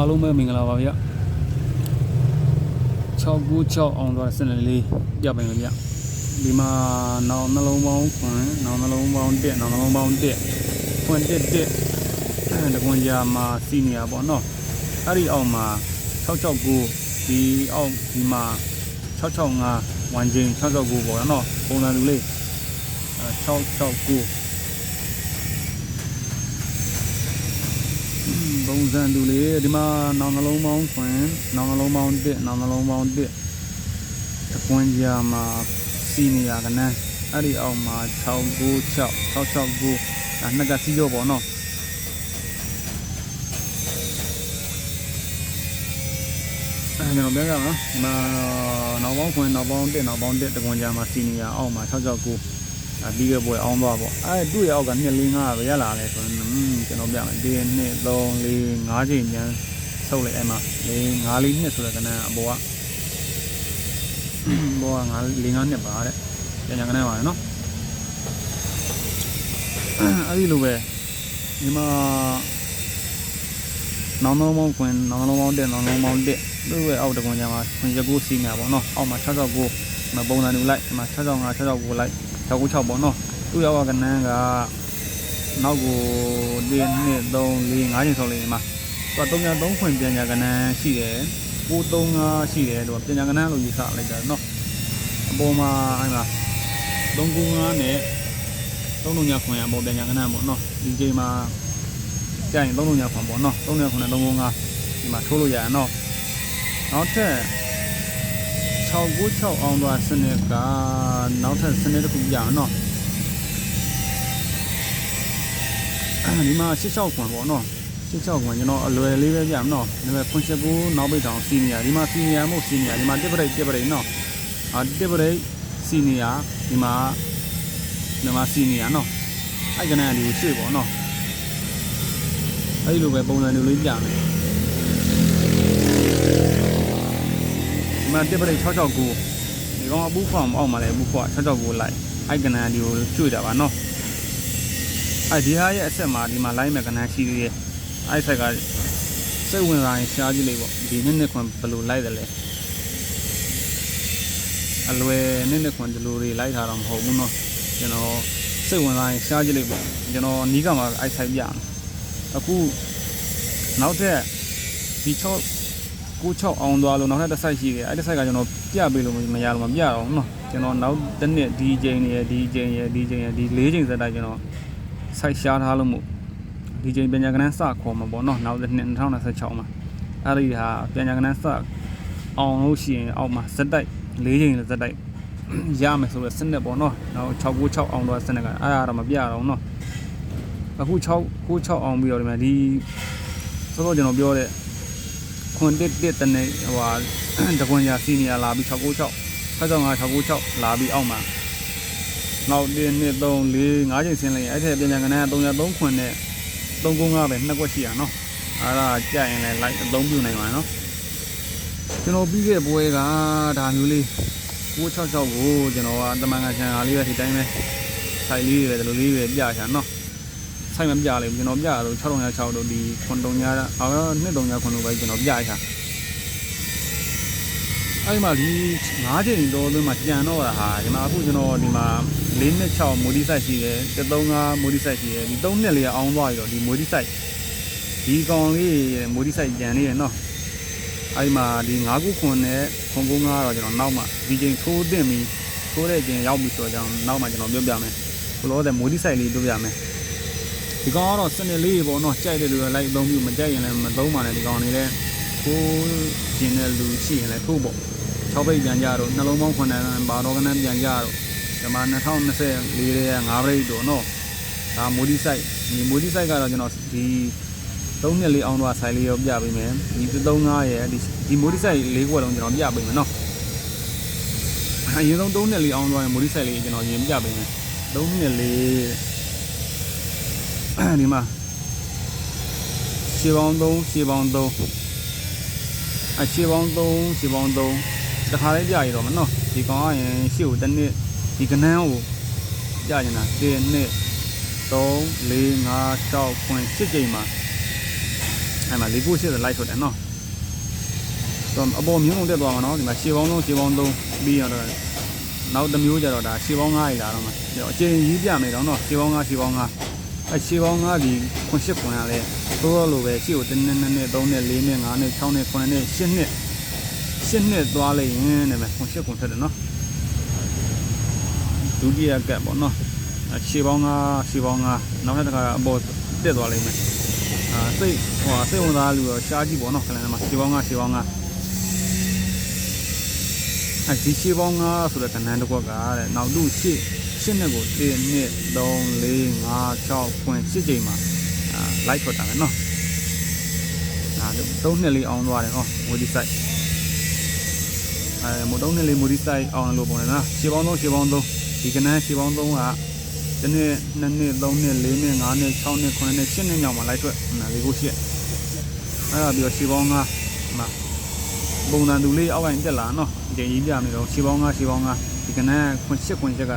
အားလုံးပဲမင်္ဂလာပါဗျ696အောင်သွားတဲ့စနေလေးပြပိုင်ပါဗျဒီမှာနောင်နှလုံးပေါင်းခွန်နောင်နှလုံးပေါင်းတက်နောင်နှလုံးပေါင်းတက်ခွန်တက်တက်အဲတကွန်ကြာမှာစီနီယာပေါ့နော်အဲ့ဒီအောက်မှာ669ဒီအောက်ဒီမှာ665ဝန်ချင်း669ပေါ့နော်ပုံစံလူလေးအဲ669 ပုံစံတူလေးဒီမှာနောင်နှလုံးပေါင်းခွင်နောင်နှလုံးပေါင်း1နောင်နှလုံးပေါင်း1တကွန်ကြာမှာစီနီယာကနန်းအဲ့ဒီအောက်မှာ696 669ဒါနှစ်ကစီးရောပေါ့နော်အဲ့ကျွန်တော်ပြောကြမှာဒီမှာနောက်ပေါင်းခွင်နောက်ပေါင်း1နောက်ပေါင်း1တကွန်ကြာမှာစီနီယာအောက်မှာ669 အပြီးခဲ့ပွဲအောင်သွားပေါ့အဲသူ့ရဲ့အောက်က2 4 5ပဲရလာလဲဆိုရင်ကျွန်တော်ပြမယ်1 2 3 4 5ချိန်ညာဆုပ်လိုက်အဲ့မှာ4 5လေးနှစ်ဆိုတဲ့ကဏ္ဍအပေါ်ကဘောက5 4 5နှစ်ပါတဲ့ပြန်ညာကဏ္ဍပါနော်အဲ့ဒီလိုပဲဒီမှာနောင်နောင်မောင်းခွင်နောင်နောင်မောင်းတဲ့နောင်နောင်မောင်းတဲ့သူ့ရဲ့အောက်တကွန်ညာမှာခွင်ရကူစီးနေပါတော့အောက်မှာ669မပုံစံတူလိုက်ဒီမှာ665 669လိုက် 696ပေါ့နော်သူ့ရောက်ကနန်းကနောက်ကို1 2 3 4 5ချိန်ဆောက်လိုက်ဒီမှာသူက303ခွင်ပြန်ညာကနန်းရှိတယ်935ရှိတယ်တော့ပြန်ညာကနန်းလို့ယူဆလိုက်တာနော်အပေါ်မှာအဲ့မှာ395နဲ့300ညခွင်အပေါ်ပြန်ညာကနန်းပေါ့နော်ဒီချိန်မှာကြာရင်300ညခွင်ပေါ့နော်300ခွင်နဲ့395ဒီမှာထိုးလို့ရရနော်နောက်ထပ် 696အောင်သွားစနစ်ကနောက်ထပ်စနစ်တစ်ခုပြအောင်နော်အဲဒီမှာ66ခွန်ပေါ့နော်66ခွန်ကျွန်တော်အလွယ်လေးပဲပြအောင်နော်ဒါပေမဲ့ခွန်ချက်ကိုနောက်ပိတ်တောင်စီနီယာဒီမှာစီနီယာမို့စီနီယာဒီမှာတစ်ပရိတ်တစ်ပရိတ်နော်အာတစ်ပရိတ်စီနီယာဒီမှာဒီမှာစီနီယာနော်အဲ့ကနန်းဒီကိုရွှေ့ပေါ့နော်အဲ့ဒီလိုပဲပုံစံမျိုးလေးပြမယ် ဒီမှာတစ်ပရိတ်669ဒီကောင်အပူဖောင်အောက်မှာလည်းအပူဖောင်669လိုက်အိုက်ကနန်ဒီကိုကျွေတာပါနော်အဲ့ဒီဟာရဲ့အဆက်မှာဒီမှာ line မဲ့ကနန်ရှိသေးရဲ့အဲ့ဆက်ကစိတ်ဝင်စားရင်ရှားကြည့်လိုက်ပေါ့ဒီနှစ်နှစ်ခွန်ဘယ်လိုလိုက်တယ်လဲအလွယ်နှစ်နှစ်ခွန်ဒီလိုတွေလိုက်တာတော့မဟုတ်ဘူးနော်ကျွန်တော်စိတ်ဝင်စားရင်ရှားကြည့်လိုက်ပေါ့ကျွန်တော်နီးကမှာအဲ့ဆိုင်ပြအောင်အခုနောက်ထပ်ဒီ6 6အောင်သွားလို့နောက်ထပ်တစ်ဆိုင်ရှိတယ်အဲ့တစ်ဆိုင်ကကျွန်တော်ပြပေးလို့မရတော့မပြတော့ဘူးနော်ကျွန်တော်နောက်တစ်နှစ်ဒီချိန်ရယ်ဒီချိန်ရယ်ဒီချိန်ရယ်ဒီ၄ချိန်ဆက်တိုက်ကျွန်တော်ဆိုင်ရှားထားလို့မို့ဒီချိန်ပညာကဏ္ဍစခေါ်မှာပေါ့နော်နောက်တစ်နှစ်2026မှာအဲ့ဒီဟာပညာကဏ္ဍစအောင်လို့ရှိရင်အောက်မှာဇက်တိုက်၄ချိန်လည်းဇက်တိုက်ရမယ်ဆိုတော့စနစ်ပေါ့နော်နောက်696အောင်တော့စနစ်ကအဲ့ဒါတော့မပြတော့နော်အခု696အောင်ပြီးတော့ဒီမှာဒီစောစောကျွန်တော်ပြောတဲ့ ခွန်တစ်တစ်တနေဟိုဟာတကွန်ညာစီနီယာလာပြီး696 665 696လာပြီးအောက်မှာနောက်1 2 3 4 5ချိန်ဆင်းလိုက်ရင်အဲ့ထက်ပြန်ပြန်ကနန်း303ခွန်နဲ့395ပဲနှစ်ကွက်ရှိရနော်အဲ့ဒါကြက်ရင်လည်းလိုက်အသုံးပြုနိုင်ပါနော်ကျွန်တော်ပြီးခဲ့ပွဲကဒါမျိုးလေး966ကိုကျွန်တော်ကတမန်ကချန်အားလေးပဲဒီတိုင်းပဲဆိုင်လေးတွေပဲဒီလိုလေးပဲပြချင်နော် ဆိုင်မပြလိမ့်ကျွန်တော်ပြတော့606တို့ဒီ939အော်239ခွန်တို့ပဲကျွန်တော်ပြချင်အဲ့ဒီမှာဒီ9ချိန်တော့သွင်းမှာကြံတော့တာဟာဒီမှာအခုကျွန်တော်ဒီမှာ426မိုဒီဆိုင်ရှိတယ်135မိုဒီဆိုင်ရှိတယ်ဒီ3နှစ်လေးကအောင်းသွားပြီတော့ဒီမိုဒီဆိုင်ဒီကောင်လေးမိုဒီဆိုင်ကြံနေရနော်အဲ့ဒီမှာဒီ9ခုခွန်နဲ့ခွန်ကုန်း9တော့ကျွန်တော်နောက်မှဒီချိန်ထိုးတင်ပြီးထိုးတဲ့ချိန်ရောက်ပြီဆိုတော့ကျွန်တော်နောက်မှကျွန်တော်ပြောပြမယ်ဘလို့တဲ့မိုဒီဆိုင်လေးပြောပြမယ် ဒီကောင်ကတော့စနစ်လေးပေါ့နော်ကြိုက်တဲ့လူကလိုက်အသုံးပြုမကြိုက်ရင်လည်းမသုံးပါနဲ့ဒီကောင်လေးလည်းကိုကျင်တဲ့လူရှိရင်လည်းထိုးပေါ့6ပိတ်ပြန်ကြတော့နှလုံးပေါင်း9ဘာတော့ကနန်းပြန်ကြတော့ဒီမှာ2024ရဲ့5ပိတ်တော့နော်ဒါမိုဒီဆိုင်ဒီမိုဒီဆိုင်ကတော့ကျွန်တော်ဒီ3နှစ်လေးအောင်တော့ဆိုင်လေးရောပြပေးမယ်ဒီ35ရဲ့ဒီဒီမိုဒီဆိုင်လေးခွက်လုံးကျွန်တော်ပြပေးမယ်နော်အရင်ဆုံး3နှစ်လေးအောင်တော့မိုဒီဆိုင်လေးကျွန်တော်ရင်ပြပေးမယ်3နှစ်လေး ဒီမှာရှေးပေါင်း3ရှေးပေါင်း3အရှေးပေါင်း3ရှေးပေါင်း3တခါလေးပြရတော့မနော်ဒီကောင်ကရင်ရှေ့ကိုတစ်နှစ်ဒီကနန်းကိုပြနေတာ1 2 3 4 5 6 9 10ချိန်မှာအဲ့မှာ၄ကို80လိုက်ထွက်တယ်နော်တော့အပေါ်မြင်းလုံးတက်သွားမှာနော်ဒီမှာရှေးပေါင်းလုံးရှေးပေါင်း3ပြီးရတော့နောက်တစ်မျိုးကြတော့ဒါရှေးပေါင်း9ကြီးလာတော့မှာကျွန်တော်အချိန်ကြီးပြမယ်တော့နော်ရှေးပေါင်း9ရှေးပေါင်း9 အဲရှေးပေါင်း9ဒီခွန်ရှစ်ခွန်ရလဲသို့တော့လိုပဲရှေ့ကို1နှစ်2နှစ်3နှစ်4နှစ်5နှစ်6နှစ်9နှစ်10နှစ်10နှစ်သွားလိုက်ရင်တဲ့မယ်ခွန်ရှစ်ခွန်ထွက်တယ်နော်ဒုတိယကပ်ပေါ့နော်အဲရှေးပေါင်း9ရှေးပေါင်း9နောက်ထပ်တစ်ခါအပေါ်တက်သွားလိမ့်မယ်အာစိတ်ဟိုစိတ်ဝင်စားလူတော့ရှားကြည့်ပေါ့နော်ခလန်ထဲမှာရှေးပေါင်း9ရှေးပေါင်း9အဲဒီရှေးပေါင်း9ဆိုတဲ့ကဏ္ဍတစ်ခုကတဲ့နောက်လူရှေ့ ရှင်းနဲ့ကို1 2 3 4 5 6 9 10ချိန်မှာအာလိုက်ထွက်တာပဲနော်အာသုံးနှစ်လေးအောင်သွားတယ်ဟောမိုဒီဆိုင်အဲမို့သုံးနှစ်လေးမိုဒီဆိုင်အောင်လို့ပုံတယ်နော်ရှေးပေါင်း3ရှေးပေါင်း3ဒီကဏ္ဍရှေးပေါင်း3ကတနေ့2နှစ်3နှစ်4နှစ်5နှစ်6နှစ်9နှစ်10နှစ်ညောင်မှာလိုက်ထွက်နာလေးကိုရှစ်အဲ့ဒါပြီးတော့ရှေးပေါင်း9မှာပုံစံတူလေးအောက်ကနေတက်လာနော်ဒီကြီးပြနေတော့ရှေးပေါင်း9ရှေးပေါင်း9ဒီကဏ္ဍခွန်8ခွန်ချက်က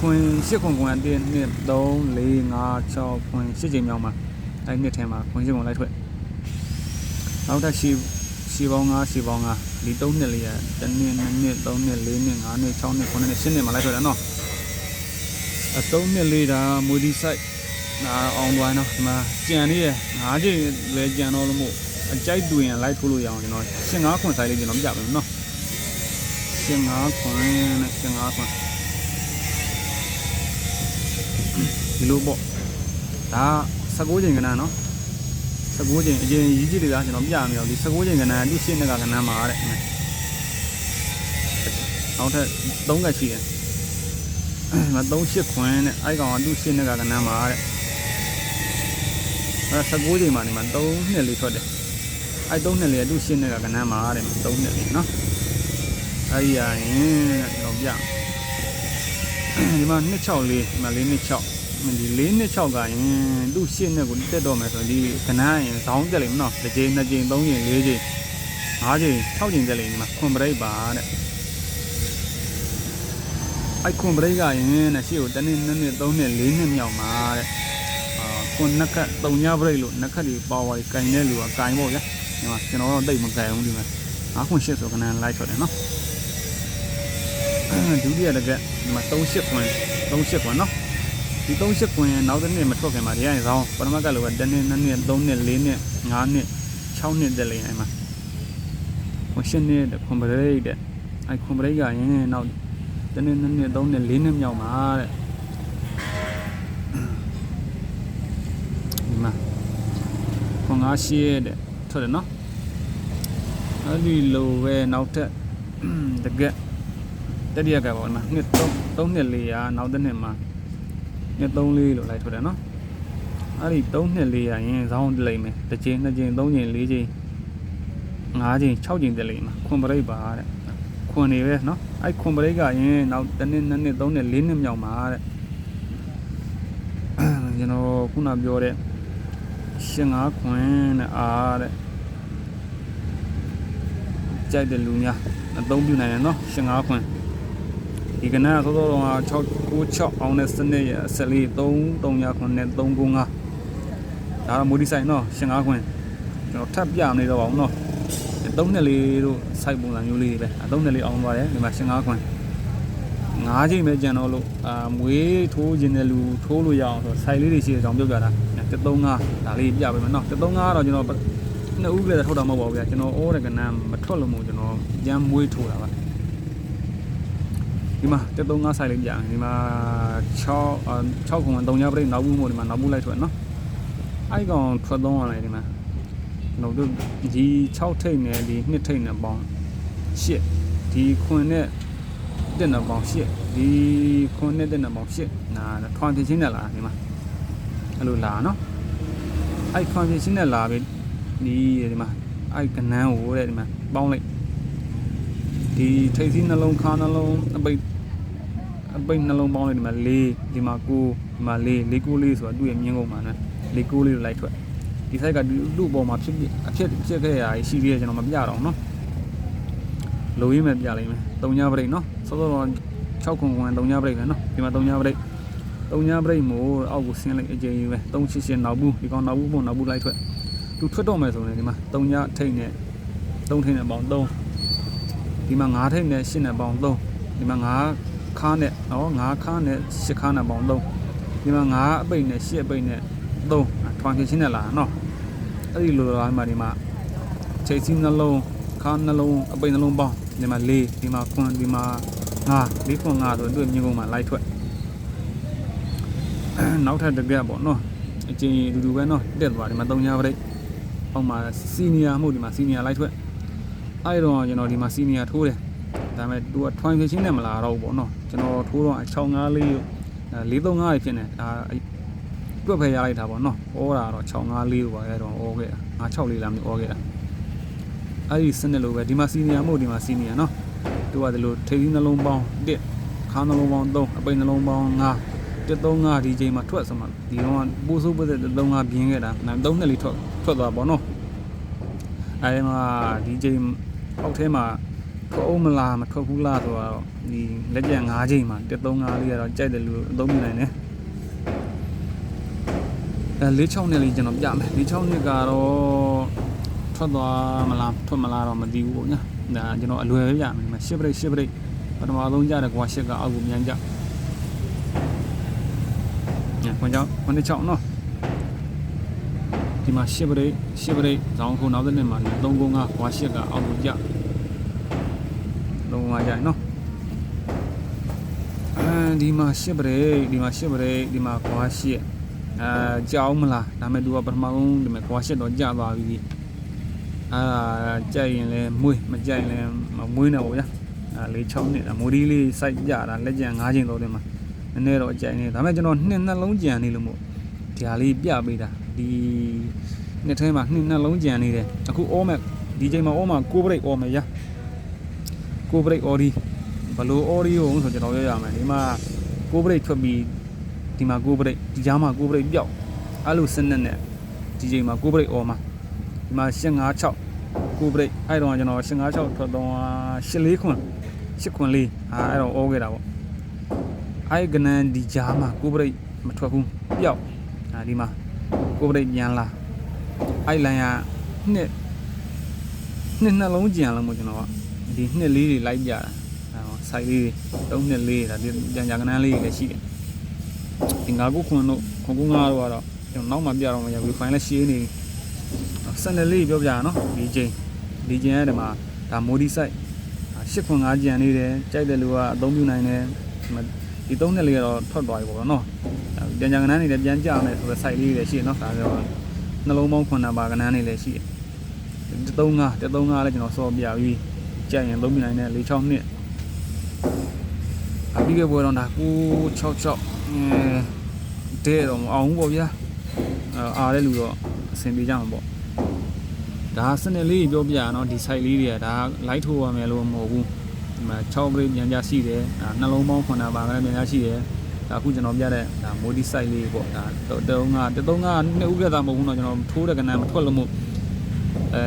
ခွင်ရှစ်ခွန်ခွန်1 2 3 4 5 6ခွင်ရှစ်ချိန်မြောက်မှာအဲ့နှစ်ထဲမှာခွင်ရှစ်ခွန်လိုက်ထွက်နောက်ထပ်ရှီရှီပေါင်း9ရှီပေါင်း9ဒီ3နှစ်လေးရ1နှစ်2နှစ်3နှစ်4နှစ်5နှစ်6နှစ်9နှစ်10နှစ်မှာလိုက်ထွက်တယ်နော်အ3နှစ်လေးဒါမူဒီဆိုင်နာအောင်သွားနော်ဒီမှာကြံလေးရ5ချိန်လဲကြံတော့လို့မို့အကြိုက်တူရင်လိုက်ထိုးလို့ရအောင်ကျွန်တော်ရှင်5ခွန်ဆိုင်လေးကျွန်တော်ပြမယ်နော်ရှင်5ခွန်နဲ့ရှင်5ခွန် ဒီလိုပေါ့ဒါ16ချိန်ကဏ္ဍနော်16ချိန်အရင်ရည်ကြည့်တွေကကျွန်တော်ပြမယ်တော့ဒီ16ချိန်ကဏ္ဍသူရှင်းတဲ့ကကဏ္ဍမှာတဲ့နောက်ထပ်3ကရှိတယ်မ38ခွန်းတဲ့အဲ့ကောင်ကသူရှင်းတဲ့ကကဏ္ဍမှာတဲ့အဲ16ချိန်မှာဒီမှာ3နှစ်လေးထွက်တယ်အဲ့3နှစ်လေးကသူရှင်းတဲ့ကကဏ္ဍမှာတဲ့3နှစ်လေးနော်အဲ့ဒီရရင်ကျွန်တော်ပြဒီမှာ26လေးဒီမှာ4နှစ်6 ဒီ၄နှစ်6ကရင်သူ့ရှစ်နှစ်ကိုတက်တော့မယ်ဆိုရင်ဒီကနန်းရင်ဇောင်းတက်လိမ့်မယ်နော်တစ်ချိန်နှစ်ချိန်သုံးချိန်လေးချိန်၅ချိန်၆ချိန်တက်လိမ့်မယ်ခွန်ပရိတ်ပါတဲ့အဲ့ခွန်ပရိတ်ကရင်နဲ့ရှေ့ကိုတစ်နှစ်နှစ်နှစ်သုံးနှစ်လေးနှစ်မြောက်မှာတဲ့အာခွန်နှစ်ခတ်၃ညပရိတ်လို့နှစ်ခတ်ဒီပါဝါကြီးကင်တဲ့လူကကင်ပေါ့ဗျာဒီမှာကျွန်တော်တော့တိတ်မကင်ဘူးဒီမှာ၅ခွန်ရှစ်ဆိုကနန်းလိုက်ထွက်တယ်နော်ဒုတိယတကက်ဒီမှာ3ရှစ်ခွန်3ရှစ်ခွန်နော် ဒီ38ကွင်နောက်တစ်နှစ်မထွက်ခင်မှာဒီရင်ဆောင်ပထမကလိုပဲတစ်နှစ်နှစ်နှစ်သုံးနှစ်လေးနှစ်ငါးနှစ်6နှစ်တက်လိမ့်အဲ့မှာဟိုရှင်းနေတဲ့ခွန်ပရိတ်တဲ့အဲ့ခွန်ပရိတ်ကရင်နောက်တစ်နှစ်နှစ်နှစ်သုံးနှစ်လေးနှစ်မြောက်မှာတဲ့ဒီမှာခွန်ငါးရှိတဲ့ထွက်တယ်နော်အဲ့ဒီလိုပဲနောက်ထပ်တကက်တတိယကပေါ့နော်နှစ်3 3နှစ်လေးရာနောက်တစ်နှစ်မှာ နှစ်3လေးလို့လိုက်ထွက်တယ်နော်အဲ့ဒီ3နှစ်လေးရရင်ဇောင်းတက်လိမ့်မယ်တစ်ချိန်နှစ်ချိန်သုံးချိန်လေးချိန်၅ချိန်6ချိန်တက်လိမ့်မယ်ခွန်ပရိတ်ပါတဲ့ခွန်နေပဲနော်အဲ့ခွန်ပရိတ်ကရင်နောက်တစ်နှစ်နှစ်နှစ်သုံးနှစ်လေးနှစ်မြောက်မှာတဲ့ကျွန်တော်ခုနပြောတဲ့ရှင်ငါခွန်နဲ့အားတဲ့ကြိုက်တဲ့လူများအသုံးပြုနိုင်တယ်နော်ရှင်ငါခွန် ဒီကနန်းသောသောတော့6 96အောင်တဲ့စနစ်ရအစလေး3 300ခွန်းနဲ့395ဒါတော့မိုဒီဆိုင်နော်ရှင်5ခွန်းကျွန်တော်ထပ်ပြနေတော့ပါအောင်နော်3နှစ်လေးတို့စိုက်ပုံစံမျိုးလေးတွေပဲ3နှစ်လေးအောင်သွားတယ်ဒီမှာရှင်5ခွန်း၅ချိန်ပဲကြံတော့လို့အာမွေးထိုးခြင်းတဲ့လူထိုးလို့ရအောင်ဆိုစိုက်လေးတွေရှိတဲ့အကြောင်းပြောပြတာ135ဒါလေးပြပေးမယ်နော်135တော့ကျွန်တော်နှစ်ဦးကလေးထုတ်တာမဟုတ်ပါဘူးဗျာကျွန်တော်အိုးတဲ့ကနန်းမထွက်လို့မို့ကျွန်တော်ကြမ်းမွေးထိုးတာပါ ဒီမှာ135ဆိုင်လေးပြဒီမှာ6 6ခုမှ3ညပြိနောက်ဘူးမို့ဒီမှာနောက်ဘူးလိုက်ထွက်နော်အဲ့ကောင်ထွက်သုံးရလိုက်ဒီမှာကျွန်တော်တို့ဒီ6ထိတ်နဲ့ဒီ2ထိတ်နဲ့ပေါင်း8ဒီခွင်နဲ့တက်နဲ့ပေါင်း8ဒီခွင်နဲ့တက်နဲ့ပေါင်း8နာထွန်ဖြစ်ချင်းနဲ့လာဒီမှာအဲ့လိုလာနော်အဲ့ထွန်ဖြစ်ချင်းနဲ့လာပြီဒီဒီမှာအဲ့ကနန်းကိုတဲ့ဒီမှာပေါင်းလိုက် ဒီထိတ်စီးနှလုံးခါနှလုံးအပိတ်အပိတ်နှလုံးပေါင်းလိုက်ဒီမှာ၄ဒီမှာ9ဒီမှာ၄၄9လေးဆိုတာသူ့ရဲ့မြင်းကုန်မှာနော်၄9လေးကိုလိုက်ထွက်ဒီ site ကဒီလူ့ပေါ်မှာဖြစ်ဖြစ်အဖြစ်ဖြစ်ခဲ့ရရှိသေးတယ်ကျွန်တော်မပြတော့နော်လိုရင်းမဲ့ပြလိုက်မယ်၃ညပရိတ်နော်စောစောတော့6ခုခွန်3ညပရိတ်ပဲနော်ဒီမှာ3ညပရိတ်3ညပရိတ်မို့အောက်ကိုဆင်းလိုက်အကျဉ်းကြီးပဲ388နောက်ဘူးဒီကောင်နောက်ဘူးပုံနောက်ဘူးလိုက်ထွက်သူထွက်တော့မယ်ဆိုရင်ဒီမှာ3ညထိတ်နဲ့3ထိတ်နဲ့ပေါင်း3 ဒီမှာ9ထိတ်နဲ့8နဲ့ပေါင်း3ဒီမှာ9ခါနဲ့နော်9ခါနဲ့8ခါနဲ့ပေါင်း3ဒီမှာ9အပိတ်နဲ့8အပိတ်နဲ့3ထွန်ဖြစ်ချင်းနဲ့လာနော်အဲ့ဒီလိုလာမှဒီမှာချိတ်စီနှလုံးခါနှလုံးအပိတ်နှလုံးပေါင်းဒီမှာ4ဒီမှာ9ဒီမှာ9 4 9 5ဆိုတွေ့မြင်ကုန်မှာလိုက်ထွက်နောက်ထပ်တစ်ပြက်ပေါ့နော်အချင်းအတူတူပဲနော်တက်သွားဒီမှာ3ညပရိတ်အောက်မှာစီနီယာမှုဒီမှာစီနီယာလိုက်ထွက် အဲ့တော့ကျွန်တော်ဒီမှာစီနီယာထိုးတယ်ဒါပေမဲ့သူက twine fishing နဲ့မလာတော့ဘူးပေါ့နော်ကျွန်တော်ထိုးတော့654လေး435ဖြစ်နေဒါတွက်ဖယ်ရလိုက်တာပေါ့နော်ဩတာတော့654လို့ပါအဲ့တော့ဩခဲ့တာ56လေးလားမသိဩခဲ့တာအဲ့ဒီစနစ်လိုပဲဒီမှာစီနီယာမှုဒီမှာစီနီယာနော်သူကဒီလိုထိပ်သီးနှလုံးပေါင်း1ခါနှလုံးပေါင်း3အပိတ်နှလုံးပေါင်း5 135ဒီချိန်မှာထွက်စမှာဒီတော့ပိုးစိုးပတ်တဲ့135ပြင်းခဲ့တာနောက်3နှစ်လေးထွက်ထွက်သွားပေါ့နော်အဲဒီမှာဒီချိန် အောက်ထဲမှာထွက်အောင်မလားမထွက်ဘူးလားဆိုတော့ဒီလက်ကျန်5ချိန်မှာ135လေးကတော့ကြိုက်တယ်လို့အသုံးပြုနိုင်တယ်အဲ46နှစ်လေးကျွန်တော်ပြမယ်46နှစ်ကတော့ထွက်သွားမလားထွက်မလားတော့မသိဘူးပေါ့ညာဒါကျွန်တော်အလွယ်ပဲပြမယ်ဒီမှာ10ပရိတ်10ပရိတ်ပထမဆုံးကြတဲ့ကွာ10ကအောက်ကိုမြန်ကြညခွန်ကြောင့်ခွန်တစ်ချောင်းနော် ဒီမှာ10ပရိတ်10ပရိတ်ဇောင်းခုနောက်တဲ့နေ့မှာ395ခွာ8ကအောက်ကိုကြ395ကြနော်အဲဒီမှာ10ပရိတ်ဒီမှာ10ပရိတ်ဒီမှာခွာ8အဲကြောက်မလားဒါမဲ့သူကပထမဆုံးဒီမှာခွာ8တော့ကြသွားပြီအာကြိုက်ရင်လဲမွေးမကြိုက်ရင်လဲမမွေးနဲ့ပေါ့ဗျာအဲလေး6နှစ်မိုဒီလေးစိုက်ကြတာလက်ကျန်5ချိန်တော့တယ်မှာနည်းနည်းတော့အကြိုက်နေဒါပေမဲ့ကျွန်တော်နှစ်နှလုံးကြံနေလို့မို့ဒီဟာလေးပြပေးတာ ဒီနှစ်ထဲမှာနှစ်နှလုံးကြံနေတယ်အခုအောမဲ့ဒီချိန်မှာအောမှာကိုဘရိတ်အောမယ်ရကိုဘရိတ်အော်ဒီဘလို့အော်ဒီကိုဆိုကျွန်တော်ရရမယ်ဒီမှာကိုဘရိတ်ထွက်ပြီးဒီမှာကိုဘရိတ်ဒီကြားမှာကိုဘရိတ်ပြောက်အဲ့လိုစနစ်နဲ့ဒီချိန်မှာကိုဘရိတ်အော်မှာဒီမှာ856ကိုဘရိတ်အဲ့တော့ကျွန်တော်856ထွက်တော့84ခွန်း8ခွန်းလေးအာအဲ့တော့အော်ခဲ့တာပေါ့အဲ့ကနန်ဒီကြားမှာကိုပရိတ်မထွက်ဘူးပျောက်အာဒီမှာ ကိုပရိတ်ပြန်လာအဲ့လိုင်းကနှစ်နှစ်နှလုံးကြံလို့မို့ကျွန်တော်ကဒီနှစ်လေးတွေလိုက်ပြတာဟောစိုက်လေးတွေသုံးနှစ်လေးဒါဒီပြန်ကြကနန်းလေးတွေလည်းရှိတယ်ဒီငါကုခွန်းတို့ခွန်ကုငါတို့ကတော့ကျွန်တော်နောက်မှပြတော့မှရပြီဖိုင်လည်းရှင်းနေစနေလေးပြောပြရနော်ဒီချိန်ဒီချိန်အဲ့ဒီမှာဒါမိုဒီဆိုင်၈ခွန်၅ကြံနေတယ်ကြိုက်တဲ့လူကအသုံးပြုနိုင်တယ်ဒီမှာဒီသုံးနှစ်လေးကတော့ထွက်သွားပြီပေါ့နော်။ ပြန်ကြကနန်းနေလည်းပြန်ကြမယ်ဆိုတော့ site လေးတွေရှိနော်။ဒါကြောင့်နှလုံးပေါင်း9နံပါတ်ကနန်းနေလည်းရှိတယ်။135 135လည်းကျွန်တော်စောပြပြီးကြိုက်ရင်သုံးပြနိုင်တဲ့46နှစ်။အပြီးခဲ့ပွဲတော့ဒါ966အဲတဲ့တော့မအောင်ဘူးပေါ့ဗျာ။အာအားတဲ့လူတော့အဆင်ပြေကြမှာပေါ့။ဒါစနစ်လေးပြောပြရနော်ဒီ site လေးတွေကဒါ light ထိုးရမယ်လို့မဟုတ်ဘူး။ဒီမှာ6 grade ညံကြရှိတယ်ဒါနှလုံးပေါင်း9ပါးကလည်းညံကြရှိတယ် ဒါအခုကျွန်တော်ပြတဲ့ဒါ modi site လေးပေါ့ဒါတုံးကတုံးကနှစ်ဦးကသာမဟုတ်ဘူးတော့ကျွန်တော်ထိုးတဲ့ကနန်းမထွက်လို့မို့အဲ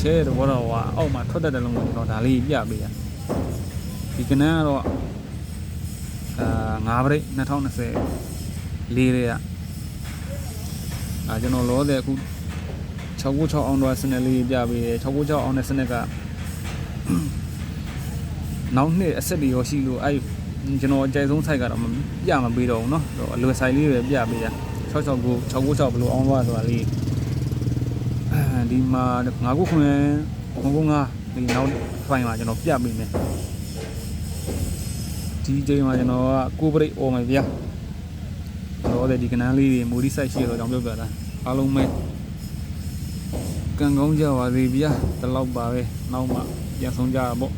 ချဲတော့တော့ဟိုအောက်မှာထွက်တတ်တယ်လို့မို့ကျွန်တော်ဒါလေးပြပေးရဒီကနန်းကတော့အာ9 grade 2020လေးတွေကအာကျွန်တော်လောတဲ့အခု696အောင်တော့စနစ်လေးပြပေးတယ်696အောင်တဲ့စနစ်ကနောက်နှစ်အဆက်တွေရောရှိလို့အဲ့ ကျွန်တော်အကြိုက်ဆုံး site ကတော့မပြမပေးတော့ဘူးเนาะအလွယ် site လေးပဲပြပေးရ669 696ဘလို့အောင်သွားဆိုတာလေးအဲဒီမှာငါခုခွင်ခွန်ကုန်းငါဒီနောက် file မှာကျွန်တော်ပြပေးမယ်ဒီချိန်မှာကျွန်တော်ကကိုပရိတ်អော်မယ်ဗျာတော့ဒီကနန်းလေးတွေမိုဒီ site ရှိတော့ကြောင်းပြောပြတာအားလုံးပဲကံကောင်းကြပါစေဗျာဒီလောက်ပါပဲနောက်မှပြန်ဆုံးကြတာပေါ့